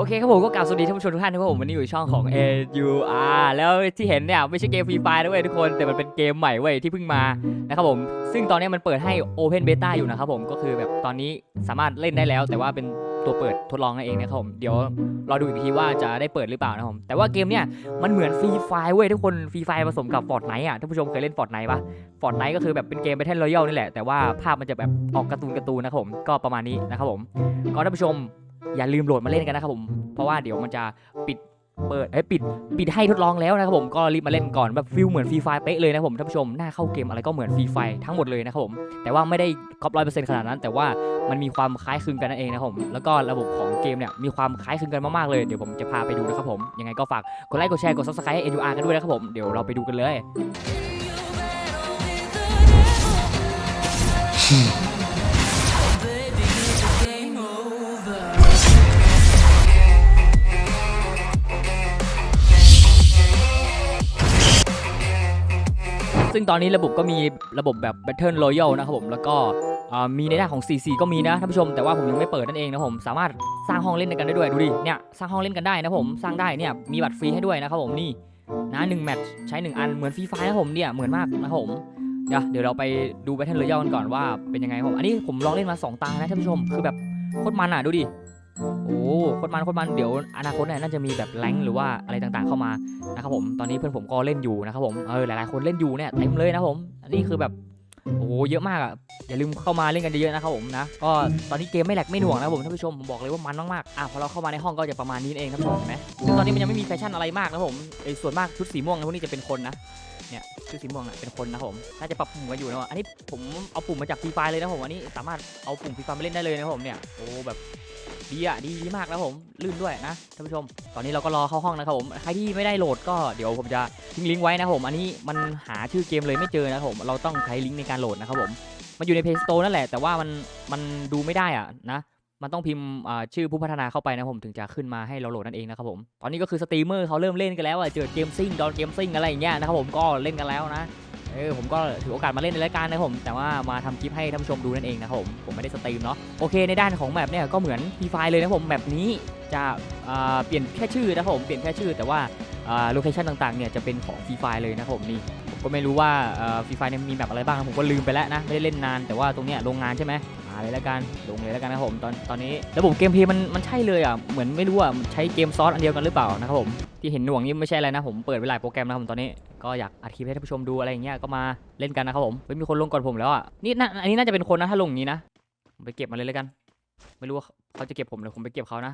โอเคครับผมก็กล่าวสวัสดีท่านผู้ชมทุกท่านนะครับผมวันนี้อยู่ช่องของ AUR แล้วที่เห็นเนี่ยไม่ใช่เกมฟรีไฟนะเว้ยทุกคนแต่มันเป็นเกมใหม่เว้ยที่เพิ่งมานะครับผมซึ่งตอนนี้มันเปิดให้ Open Beta อยู่นะครับผมก็คือแบบตอนนี้สามารถเล่นได้แล้ว แต่ว่าเป็นตัวเปิดทดลองนั่นเองนะครับผมเดี๋ยวรอดูอีกทีว่าจะได้เปิดหรือเปล่านะครับผมแต่ว่าเกมเนี่ยมันเหมือนฟรีไฟเว้ยทุกคนฟรีไฟผสมกับฟอร์ดไนท์อะท่านผู้ชมเคยเล่นฟอร์ดไนท์ปะฟอร์ดไนท์ก็คือแบบเป็นเกม Battle Royale นี่แหละแต่ว่าภาพมันจะแบบออกการ์ตูนการ์ตูนนะครับผมก็ประมาณนี้นะครับผมก็ท่านผู้ชม อย่าลืมโหลดมาเล่นกันนะครับผม เพราะว่าเดี๋ยวมันจะปิดเปิดเอ้ปิดปิดให้ทดลองแล้วนะครับผมก็รีบมาเล่นก่อนแบบฟิลเหมือนฟรีไฟเป๊ะเลยนะครับผมท่านผู้ชมหน้าเข้าเกมอะไรก็เหมือนฟรีไฟทั้งหมดเลยนะครับผมแต่ว่าไม่ได้ครบร้อยเปอร์เซ็นต์ขนาดนั้น แต่ว่ามันมีความคล้ายคลึงกันนั่นเองนะครับผมแล้วก็ระบบของเกมเนี่ยมีความคล้ายคลึงกันมากๆเลยเดี๋ยวผมจะพาไปดูนะครับผมยังไงก็ฝากกดไลค์กดแชร์กด subscribe ให้ NUR กันด้วยนะครับผมเดี๋ยวเราไปดูกันเลย ซึ่งตอนนี้ระบบก็มีระบบแบบ Battle Royale นะครับผม แล้วก็มีในหน้าของ CC ก็มีนะท่านผู้ชม แต่ว่าผมยังไม่เปิดนั่นเองนะผมสามารถสร้างห้องเล่นกันได้ด้วยดูดิเนี่ยสร้างห้องเล่นกันได้นะผมสร้างได้เนี่ยมีบัตรฟรีให้ด้วยนะครับผมนี่นะหนึ่งแมตช์ใช้หนึ่งอันเหมือนฟรีไฟนะผมเนี่ยเหมือนมากนะผมเดี๋ยวเดี๋ยวเราไปดู Battle Royale กันก่อนว่าเป็นยังไงครับผมอันนี้ผมลองเล่นมาสองตานะท่านผู้ชมคือแบบโคตรมันอะดูดิ โอ้โคตรมันโคตรมันเดี๋ยวอนาคตเนี่ยน่าจะมีแบบแรงหรือว่าอะไรต่างๆเข้ามานะครับผมตอนนี้เพื่อนผมก็เล่นอยู่นะครับผมเออหลายๆคนเล่นอยู่เนี่ยเต็มเลยนะผมอันนี้คือแบบโอ้โหเยอะมากอะอย่าลืมเข้ามาเล่นกันเยอะๆนะครับผมนะก็ตอนนี้เกมไม่แหลกไม่หน่วงนะผมท่านผู้ชมผมบอกเลยว่ามันมากๆอะพอเราเข้ามาในห้องก็จะประมาณนี้เองครับผมเห็นไหมซึ่งตอนนี้มันยังไม่มีแฟชั่นอะไรมากนะผมไอ้ส่วนมากชุดสีม่วงพวกนี้จะเป็นคนนะเนี่ยชุดสีม่วงอะเป็นคนนะผมน่าจะปรับปุ่มกันอยู่นะอันนี้ผมเอาปุ่มมาจากฟรีไฟเลยนะผมอันนี้สามารถเอาปุ่มฟรีไฟมาเล่นได้เลยนะผมเนี่ยโอ้แบบ ดีอะดีดีมากนะครับผมลื่นด้วยนะท่านผู้ชม ตอนนี้เราก็รอเข้าห้องนะครับผมใครที่ไม่ได้โหลดก็เดี๋ยวผมจะทิ้งลิงก์ไว้นะผม อันนี้มันหาชื่อเกมเลยไม่เจอนะครับผมเราต้องใช้ลิงก์ในการโหลดนะครับผมมันอยู่ใน Play Store นั่นแหละแต่ว่ามันมันดูไม่ได้อะนะมันต้องพิมพ์ชื่อผู้พัฒนาเข้าไปนะผมถึงจะขึ้นมาให้เราโหลดนั่นเองนะครับผมตอนนี้ก็คือสตรีมเมอร์เขาเริ่มเล่นกันแล้วอะเจอเกมซิ่งดอนเกมซิ่งอะไรอย่างเงี้ยนะครับผมก็เล่นกันแล้วนะ เออผมก็ถือโอกาสมาเล่นในรายการนะผมแต่ว่ามาทำคลิปให้ท่านผู้ชมดูนั่นเองนะครับผมผมไม่ได้สตรีมเนาะโอเคในด้านของแมปเนี่ยก็เหมือนฟรีไฟเลยนะผมแมปนี้จะเปลี่ยนแค่ชื่อนะครับผมเปลี่ยนแค่ชื่อแต่ว่าโลเคชันต่างๆเนี่ยจะเป็นของฟรีไฟเลยนะครับผมนี่ผมก็ไม่รู้ว่าฟรีไฟเนี่ยมีแบบอะไรบ้างผมก็ลืมไปแล้วนะไม่ได้เล่นนานแต่ว่าตรงเนี้ยโรงงานใช่ไหมมาเลยแล้วกันลงเลยแล้วกันนะครับผมตอนตอนนี้ระบบเกมเพย์มันมันใช่เลยอะเหมือนไม่รู้อะใช้เกมซอสอันเดียวกันหรือเปล่านะครับผมที่เห็นหน่วงนี่ไม่ใช่อะไรนะผมเปิดไปหลายโปรแกรมนะครับผมตอนนี้ ก็อยากอัดคลิปให้ท่านผู้ชมดูอะไรอย่างเงี้ยก็มาเล่นกันนะครับผมเฮ้ยมีคนลงก่อนผมแล้วอะนี่น่าอันนี้น่าจะเป็นคนนะถ้าลงอย่างนี้นะผมไปเก็บมาเลยแล้วกัน ไม่รู้ว่าเขาจะเก็บผมหรือผมไปเก็บเขานะ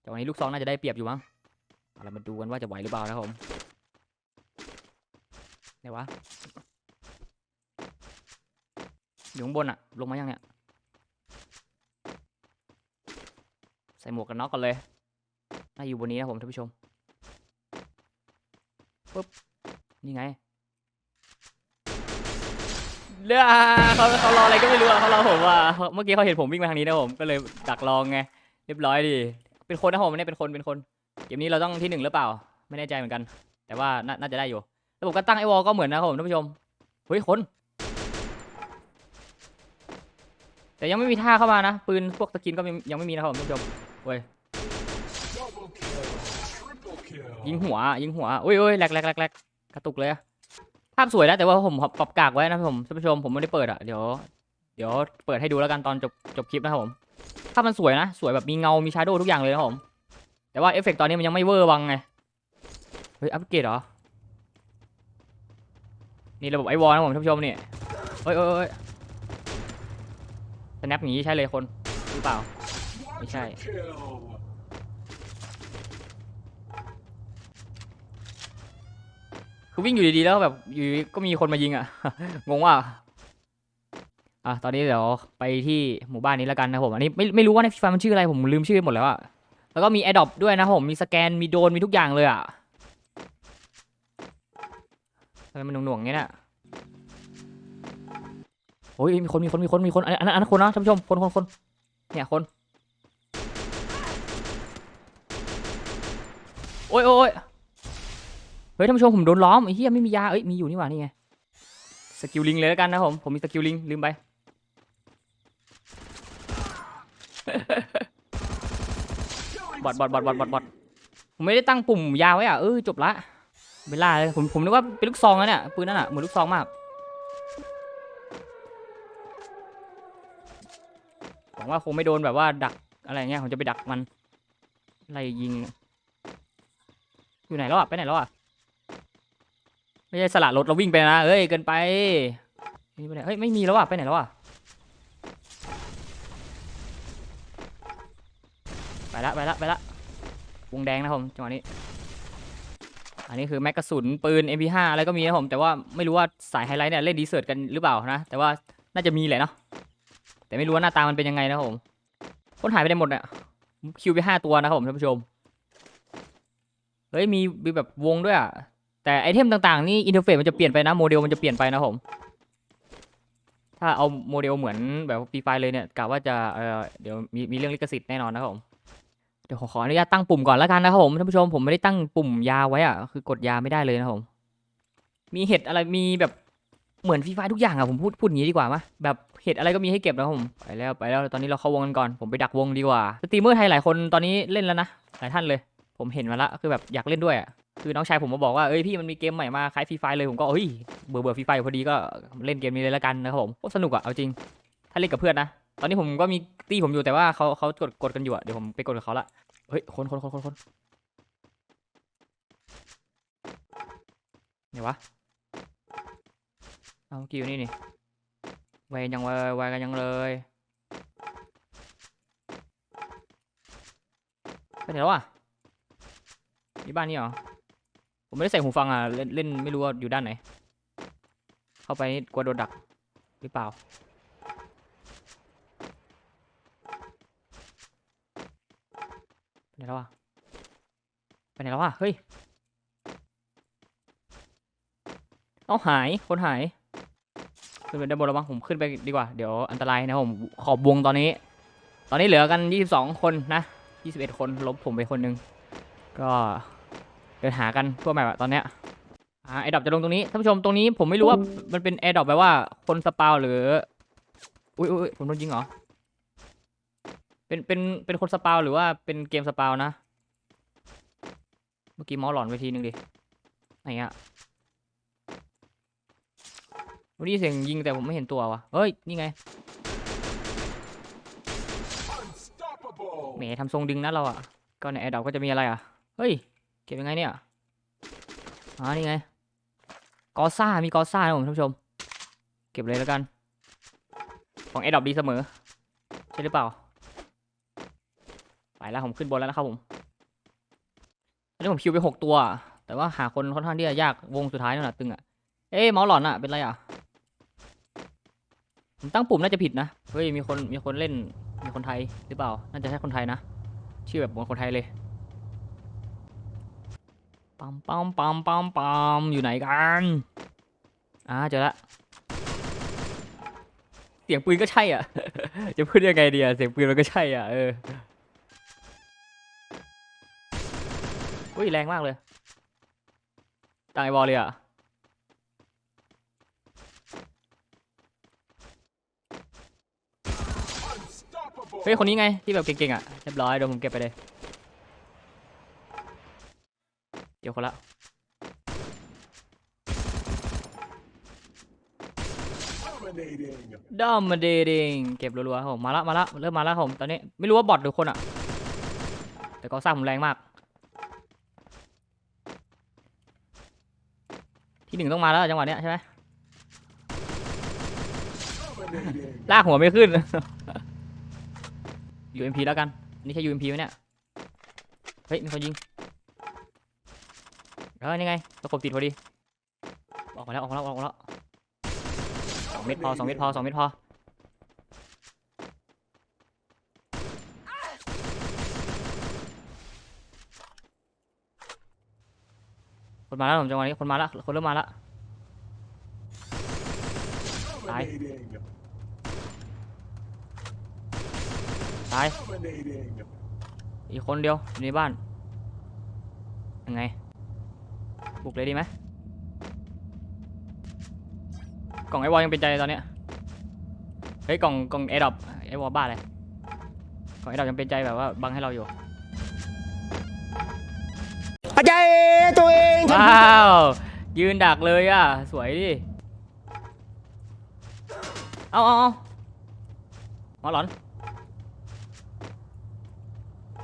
แต่วันนี้ลูกซองน่าจะได้เปรียบอยู่มั้งเอาเรามาดูกันว่าจะไหวหรือเปล่านะครับผมไหนวะอยู่ข้างบนอะลงมายังเนี่ยใส่หมวกกันน็อกก่อนเลยน่าอยู่บนนี้นะผมท่านผู้ชมปุ๊บ นี่ไงเด้อเขาเขารออะไรก็ไม่รู้อะเขารอผมว่าเมื่อกี้เขาเห็นผมวิ่งมาทางนี้นะผมก็เลยดักรองไงเรียบร้อยดิเป็นคนนะผมเนี่ยเป็นคนเป็นคนเกมนี้เราต้องที่หนึ่งหรือเปล่า ไม่แน่ใจเหมือนกัน แต่ว่าน่าจะได้อยู่ระบบการตั้งไอวอลก็เหมือนนะครับผมท่านผู้ชมเฮ้ยคน แต่ยังไม่มีท่าเข้ามานะปืนพวกสกินก็ยังไม่มีนะครับผมท่านผู้ชมเว้ยยิงหัวยิงหัวอุ้ยอุ้ยแหลกแหลกแหลก กระตุกเลยอะภาพสวยนะแต่ว่าผมปรับกากไว้นะผมท่านผู้ชมผมไม่ได้เปิดอะเดี๋ยว เดี๋ยวเปิดให้ดูแล้วกันตอนจบจบคลิปนะครับผมภาพมันสวยนะ สวยแบบมีเงา มีชาโดว์ทุกอย่างเลยนะผม แต่ว่าเอฟเฟกต์ตอนนี้มันยังไม่เวอร์วังไง เฮ้ยอัปเกรดเหรอ นี่ระบบไอวอลนะผมท่านผู้ชมเนี่เฮ้ยเฮ้ยเฮ้ยสแนปอย่างนี้ใช่เลยคนหรือเปล่า ไม่ใช่ คือวิ่งอยู่ดีๆแล้วแบบอยู่ก็มีคนมายิงอะ งงว่าอะตอนนี้เดี๋ยวไปที่หมู่บ้านนี้แล้วกันนะผม อันนี้ไม่ไม่รู้ว่าในฟีฟามันชื่ออะไรผมลืมชื่อไปหมดแล้วอะแล้วก็มีแอดดอปด้วยนะผม มีสแกน มีโดน มีทุกอย่างเลยอะทำไมมันหน่วงๆงเงี้ยน่ะโอ้ยมีคนมีคนมีคนมีคนอันนั้นอันนั้นคนนะท่านผู้ชมคนคนคนเนี่ยคน โอ้ยโอ้ยอย ฮ้ยท่านผู้ชมผมโดนล้อมไอ้เหี้ยไม่มียาเอ้ยมีอยู่นี่หว่านี่ไงสกิลลิงเลยแล้วกันนะผมผมมีสกิลลิงลืมไปบอดบอดบอดบอดบอดบอดผมไม่ได้ตั้งปุ่มยาวไว้อะเออจบละเวลาเลยผมผมนึกว่าเป็นลูกซองนะเนี่ยปืนนั่นอะเหมือนลูกซองมากหวังว่าคงไม่โดนแบบว่าดักอะไรเงี้ยผมจะไปดักมันอะไล่ยิง อยู่ไหนแล้วอะไปไหนแล้วอะ ไม่ใช่สละรถเราวิ่งไปนะเอ้ยเกินไปนี่ไปไหนเฮ้ยไม่มีแล้วอะไปไหนแล้วอะไปละไปละไปละวงแดงนะผมจังหวะนี้ อันนี้คือแม็กกาสุนปืน MP5 อะไรก็มีนะผมแต่ว่าไม่รู้ว่าสายไฮไลท์เนี่ยเล่นดีเซิร์ตกันหรือเปล่านะแต่ว่าน่าจะมีแหละเนาะแต่ไม่รู้ว่าหน้าตามันเป็นยังไงนะผมคนหายไปได้หมดเนี่ยคิวไปห้าตัวนะครับผมท่านผู้ชมเฮ้ยมีมีแบบวงด้วยอะ แต่ไอเทมต่างๆนี่อินเทอร์เฟซมันจะเปลี่ยนไปนะโมเดลมันจะเปลี่ยนไปนะผม ถ้าเอาโมเดลเหมือนแบบฟรีไฟเลยเนี่ยกะว่าจะเออเดี๋ยวมีมีเรื่องลิขสิทธิ์แน่นอนนะครับผมเดี๋ยวขออนุญาตตั้งปุ่มก่อนแล้วกันนะครับผมท่านผู้ชมผมไม่ได้ตั้งปุ่มยาไว้อะคือกดยาไม่ได้เลยนะครับผมมีเห็ดอะไรมีแบบเหมือนฟรีไฟทุกอย่างอะผมพูดพูดอย่างนี้ดีกว่ามั้ยแบบเห็ดอะไรก็มีให้เก็บนะครับผมไปแล้วไปแล้วตอนนี้เราเข้าวงกันก่อนผมไปดักวงดีกว่าสตรีมเมอร์ไทยหลายคนตอนนี้เล่นแล้วนะหลายท่านเลย ผมเห็นมาละคือแบบอยากเล่นด้วยอะคือน้องชายผมมาบอกว่าเอ้ยพี่มันมีเกมใหม่มาคล้ายฟรีไฟเลยผมก็เฮ้ยเบื่อเบื่อฟรีไฟพอดีก็เล่นเกมนี้เลยล้วกันนะครับผมโคสนุกอะเอาจริง ถ้าเล่นกับเพื่อนนะตอนนี้ผมก็มีตี้ผมอยู่แต่ว่าเขาเขากดกดกันอยู่อะเดี๋ยวผมไปกดกับเขาละเฮ้ยคนคนคนคนคนไหนวะเอาเมื่อกี้อยู่นี่นี่ไวยังไวไวกันยังเลยไปไหนแล้วอะ นี่บ้านนี่เหรอ ผมไม่ได้ใส่หูฟังอะ เล่นเล่นไม่รู้ว่าอยู่ด้านไหน เข้าไปกลัวโดนดักหรือเปล่า ไปไหนแล้วอะไปไหนแล้วอะเฮ้ย เอาหาย คนหายขึ้นไปด้านบนแล้วบ้งผมขึ้นไปดีกว่า เดี๋ยวอันตรายนะผม ขอบวงตอนนี้ ตอนนี้เหลือกัน 22 คนนะ 21 คนลบผมไปคนหนึง ก็ เดินหากันทั่วแบบอะตอนเนี้ยอ่าไอดอปจะลงตรงนี้ท่านผู้ชมตรงนี้ผมไม่รู้ว่ามันเป็นแอร์ดอปแบบว่าคนสปาวหรืออุ้ยอุ้ยผมโดนยิงเหรอเป็นเป็นเป็นคนสปาวหรือว่าเป็นเกมสปาวนะ เมื่อกี้เมาส์หลอนไปทีนึงดิไหนอะวันนี้เสียงยิงแต่ผมไม่เห็นตัววะเฮ้ยนี่ไงแหมทำทรงดึงนะเราอะก็ในแอร์ดอก็จะมีอะไรอะเฮ้ยเก็บยังไงเนี่ยอ๋อนี่ไง กอซ่า มีกอซ่านะผมท่านผู้ชม เก็บเลยแล้วกัน ของแอร์ดอดีเสมอ ใช่หรือเปล่า ไปแล้วผมขึ้นบนแล้วนะครับผม อันนี้ผมคิวไปหกตัว แต่ว่าหาคนค่อนข้างที่จะยาก วงสุดท้ายนั่นแหละตึงอะ เอ๊ะเมาส์หลอนอะ เป็นไรอะ ผมตั้งปุ่มน่าจะผิดนะ เฮ้ย มีคน มีคนเล่น มีคนไทยหรือเปล่า น่าจะใช่คนไทยนะ ชื่อแบบเหมือนคนไทยเลย ปัมปัมปัมปัมปัมอยู่ไหนกันอ่าเจอละเสียงปืนก็ใช่อะ จะพูดยังไงดีอะเสียงปืนมันก็ใช่อะเอออุ้ยแรงมากเลยต่างไอบอลเลยอะเฮ้ยคนนี้ไงที่แบบเก่งๆอะเรียบร้อยเดี๋ยวผมเก็บไปเลย เดี๋ยวคนละดอมมาเดดิงเก็บรัวๆครับผมมาละมาละเริ่มมาแล้วครับผมตอนนี้ไม่รู้ว่าบอทหรือคนอะ แต่ก็สร้างผมแรงมาก ที่หนึ่งต้องมาแล้วจังหวะเนี้ยใช่ไหมลากหัวไม่ขึ้น UMP แล้วกัน นี่ใช่ UMP ไหมเนี่ย เฮ้ย มีคนยิง เออนี่ไงตะกบติดพอดี ออกมาแล้วออกมาแล้วออกมาแล้วสองเม็ดพอสองเม็ดพอสองเม็ดพอคนมาแล้วผมจังหวะนี้คนมาแล้วคนเริ่มมาแล้วตายตายอีกคนเดียวอยู่ในบ้านยังไง บุกเลยดีไหมกล่องไอวอลยังเป็นใจตอนเนี้ยเฮ้ยกล่องกล่องไอดอปไอวอลบ้าเลยกล่องไอดอปยังเป็นใจแบบว่าบังให้เราอยู่อาจารย์ตัวเองฉันว้าวยืนดักเลยอะสวยดิเอาเอาเอาหมอหลอน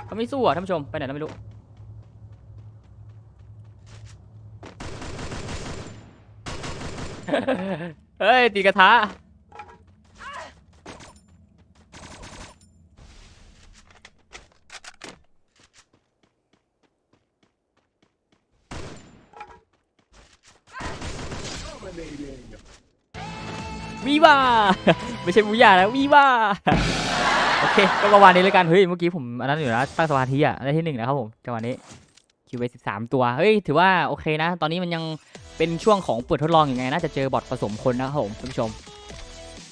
เขาไม่สู้อะท่านผู้ชมไปไหนแล้วไม่รู้ เฮ้ย ตีกระทะ วีว่า ไม่ใช่บูย่านะวีว่า โอเค ก็ประมาณนี้เลยกัน เฮ้ย เมื่อกี้ผมอันนั้นอยู่นะ ตั้งสมาธิอะได้ที่หนึ่งนะครับผมจังหวะนี้ คิวไปสิบสามตัว เฮ้ย ถือว่าโอเคนะ ตอนนี้มันยัง เป็นช่วงของเปิดทดลองอย่างไงน่าจะเจอบอทผสมคนนะครับผมท่านผู้ชม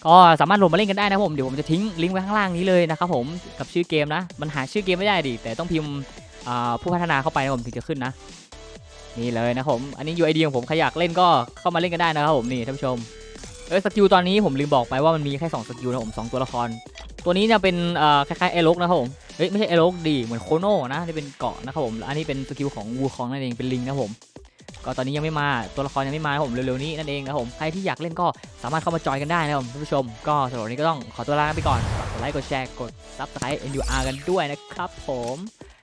ก็สามารถลงมาเล่นกันได้นะครับผมเดี๋ยวผมจะทิ้งลิงก์ไว้ข้างล่างนี้เลยนะครับผมกับชื่อเกมนะมันหาชื่อเกมไม่ได้ดิแต่ต้องพิมพ์ผู้พัฒนาเข้าไปนะผมถึงจะขึ้นนะนี่เลยนะครับผมอันนี้ UID ของผมใครอยากเล่นก็เข้ามาเล่นกันได้นะครับผมนี่ท่านผู้ชมเออสกิลตอนนี้ผมลืมบอกไปว่ามันมีแค่2สกิลนะผมสองตัวละคร ตัวนี้เนี่ยเป็นคล้ายๆเอลกนะครับผมเฮ้ยไม่ใช่เอลกดีเหมือนโคโน่นะที่เป็นเกาะนะครับผมอันนี้เป็นสกิลของวูคองนั่นเองเป็นลิงนะผม ก็ตอนนี้ยังไม่มาตัวละครยังไม่มาผมเร็วๆนี้นั่นเองนะครับผมใครที่อยากเล่นก็สามารถเข้ามาจอยกันได้นะครับผมท่านผู้ชม ก็สำหรับวันนี้ก็ต้องขอตัวลาไปก่อนฝากกดไลค์กดแชร์กด subscribe NUR กันด้วยนะครับผม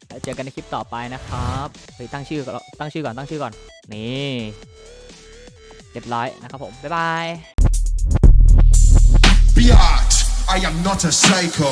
แล้วเจอกันในคลิปต่อไปนะครับเฮ้ยตั้งชื่อก่อนตั้งชื่อก่อนตั้งชื่อก่อนนี่เรียบร้อยนะครับผมบ๊ายบาย Biatch, I am not a psycho.